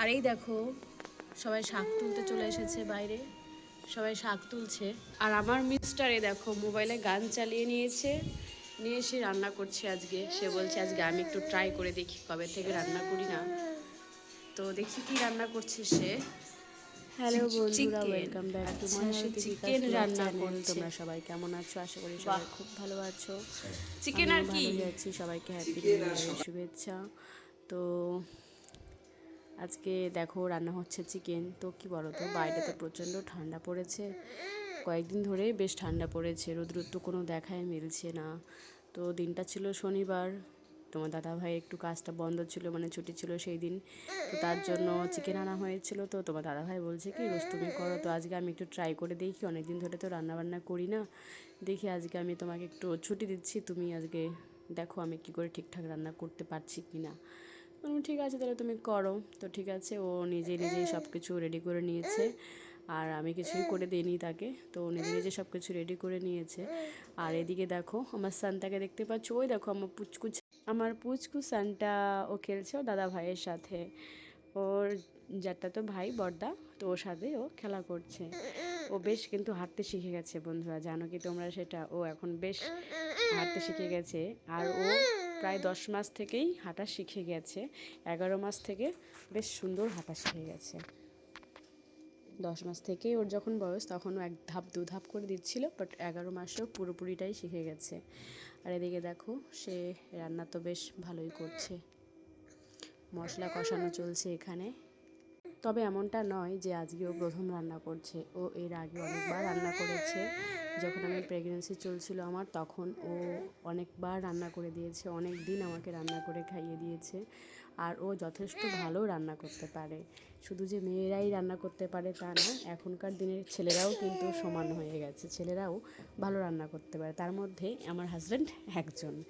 আর এই দেখো সবাই শাক তুলতে চলে এসেছে বাইরে সবাই শাক তুলছে। আর আমার মিস্টার এই দেখো মোবাইলে গান চালিয়ে নিয়েছে নিয়ে এসে রান্না করছে আজকে। সে বলছে আজকে আমি একটু ট্রাই করে দেখি কবে থেকে রান্না করি না। তো দেখি কি রান্না করছে সে। হ্যালো বন্ধুরা ওয়েলকাম ব্যাক টু চিকেন রান্না করছে। তোমরা সবাই কেমন আছো? আশা করি সবাই খুব ভালো আছো। চিকেন আর কি? আছি সবাইকে হ্যাপি নিউ ইয়ারের শুভেচ্ছা। তো আজকে দেখো রান্না হচ্ছে চিকেন। তো কি বলো তো বাইরে তো প্রচণ্ড ঠান্ডা পড়েছে। কয়েকদিন ধরে বেশ ঠান্ডা পড়েছে। রোদ্র তো কোনো দেখায় মিলছে না। তো দিনটা ছিল শনিবার। তোমার দাদা ভাই একটু কাজটা বন্ধ ছিল মানে ছুটি ছিল সেই দিন। তো তার জন্য চিকেন আনা হয়েছিল। তো তোমার দাদা ভাই বলছে কি, রোজ তুমি করো, তো আজকে আমি একটু ট্রাই করে দেখি। অনেক দিন ধরে তো রান্না বান্না করি না। দেখি আজকে আমি তোমাকে একটু ছুটি দিচ্ছি। তুমি আজকে দেখো আমি কি করে ঠিকঠাক রান্না করতে পারছি কি না ঠিক আছে, তাহলে তুমি করো। তো ঠিক আছে, ও নিজে নিজেই সব কিছু রেডি করে নিয়েছে। আর আমি কিছুই করে দিইনি তাকে, তো ও নিজে নিজে সব কিছু রেডি করে নিয়েছে। আর এদিকে দেখো, আমার সানটাকে দেখতে পাচ্ছ? ওই দেখো, আমার পুচকুচ আমার পুচকু সানটা ও খেলছে ও দাদা ভাইয়ের সাথে। ওর যারটা তো ভাই, বড়দা, তো ওর সাথে ও খেলা করছে। ও বেশ কিন্তু হাঁটতে শিখে গেছে, বন্ধুরা, জানো কি তোমরা সেটা? ও এখন বেশ হাঁটতে শিখে গেছে। আর ও প্রায় দশ মাস থেকেই হাঁটা শিখে গেছে। এগারো মাস থেকে বেশ সুন্দর হাঁটা শিখে গেছে। দশ মাস থেকেই ওর যখন বয়স তখন ও এক ধাপ, দু ধাপ করে দিচ্ছিল বাট এগারো মাসেও পুরোপুরিটাই শিখে গেছে। আর এদিকে দেখো, সে রান্না তো বেশ ভালোই করছে। মশলা কষানো চলছে এখানে। তবে এমনটা নয় যে আজকে ও প্রথম রান্না করছে। ও এর আগে অনেকবার রান্না করেছে। যখন আমি প্রেগনেন্সি চলছিল আমার, তখন ও অনেকবার রান্না করে দিয়েছে। অনেক দিন আমাকে রান্না করে খাইয়ে দিয়েছে। আর ও যথেষ্ট ভালো রান্না করতে পারে। শুধু যে মেয়েরাই রান্না করতে পারে তা না এখনকার দিনের ছেলেরাও কিন্তু সমান হয়ে গেছে। ছেলেরাও ভালো রান্না করতে পারে। তার মধ্যে আমার হাজব্যান্ড একজন।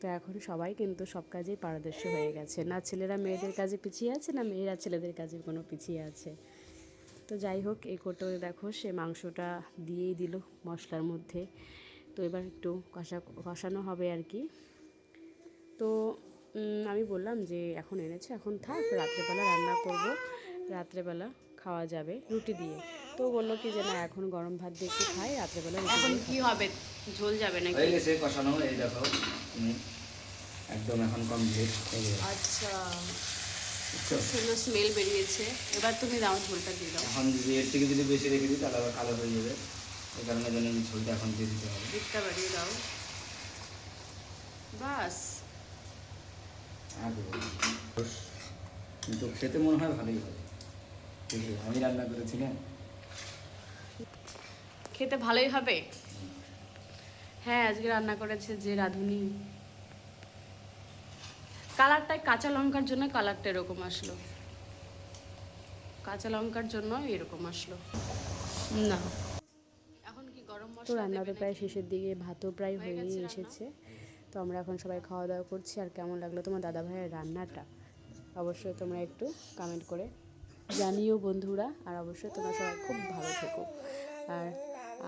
তো এখন সবাই কিন্তু সব কাজেই পারদর্শী হয়ে গেছে। না ছেলেরা মেয়েদের কাজে পিছিয়ে আছে, না মেয়েরা ছেলেদের কাজে কোনো পিছিয়ে আছে। তো যাই হোক, এই করতে দেখো সে মাংসটা দিয়েই দিল মশলার মধ্যে। তো এবার একটু কষা, কষানো হবে আর কি। তো আমি বললাম যে এখন এনেছে, এখন থাক, রাত্রেবেলা রান্না করব। রাত্রেবেলা খাওয়া যাবে রুটি দিয়ে। তো বলল কি যে না এখন গরম ভাত দিয়ে একটু খাই রাত্রেবেলা এখন কি হবে? ঝোল যাবে নাকি? হয়ে গেছে কষানো এই দেখো তুমি একদম এখন কমপ্লিট হয়ে আচ্ছা? সুন্দর স্মেল বেরিয়েছে। এবার তুমি দাও ঝোলটা দিয়ে দাও। এখন যদি এর থেকে যদি বেশি রেখে দিই তাহলে আবার কালো হয়ে যাবে। এই কারণে জন্য আমি ঝোলটা এখন দিয়ে দিতে হবে। দিকটা বাড়িয়ে দাও। বাস। আর কিন্তু খেতে মনে হয় ভালোই হবে। আমি রান্না করেছি না। খেতে ভালোই হবে? হ্যাঁ আজকে রান্না করেছে যে রাঁধুনি। কালারটা কাঁচা লঙ্কার জন্য কালারটা এরকম আসলো। কাঁচা লঙ্কার জন্য এরকম আসলো। না। এখন কি গরম তো মশলা রান্না তো প্রায় শেষের দিকে ভাতও প্রায় হয়ে? এসেছে। তো আমরা এখন সবাই খাওয়া দাওয়া করছি। আর কেমন লাগল তোমার দাদা ভাইয়ের রান্নাটা? অবশ্যই তোমরা একটু কমেন্ট করে জানিও বন্ধুরা, আর অবশ্যই তোমরা সবাই খুব ভালো থেকো। আর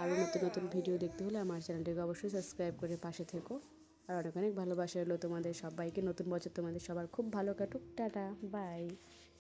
আরও নতুন নতুন ভিডিও দেখতে হলে আমার চ্যানেলটিকে অবশ্যই সাবস্ক্রাইব করে পাশে থেকো। আর অনেক অনেক ভালোবাসা হলো তোমাদের সবাইকে। নতুন বছর তোমাদের সবার খুব ভালো কাটুক। Tata, bye.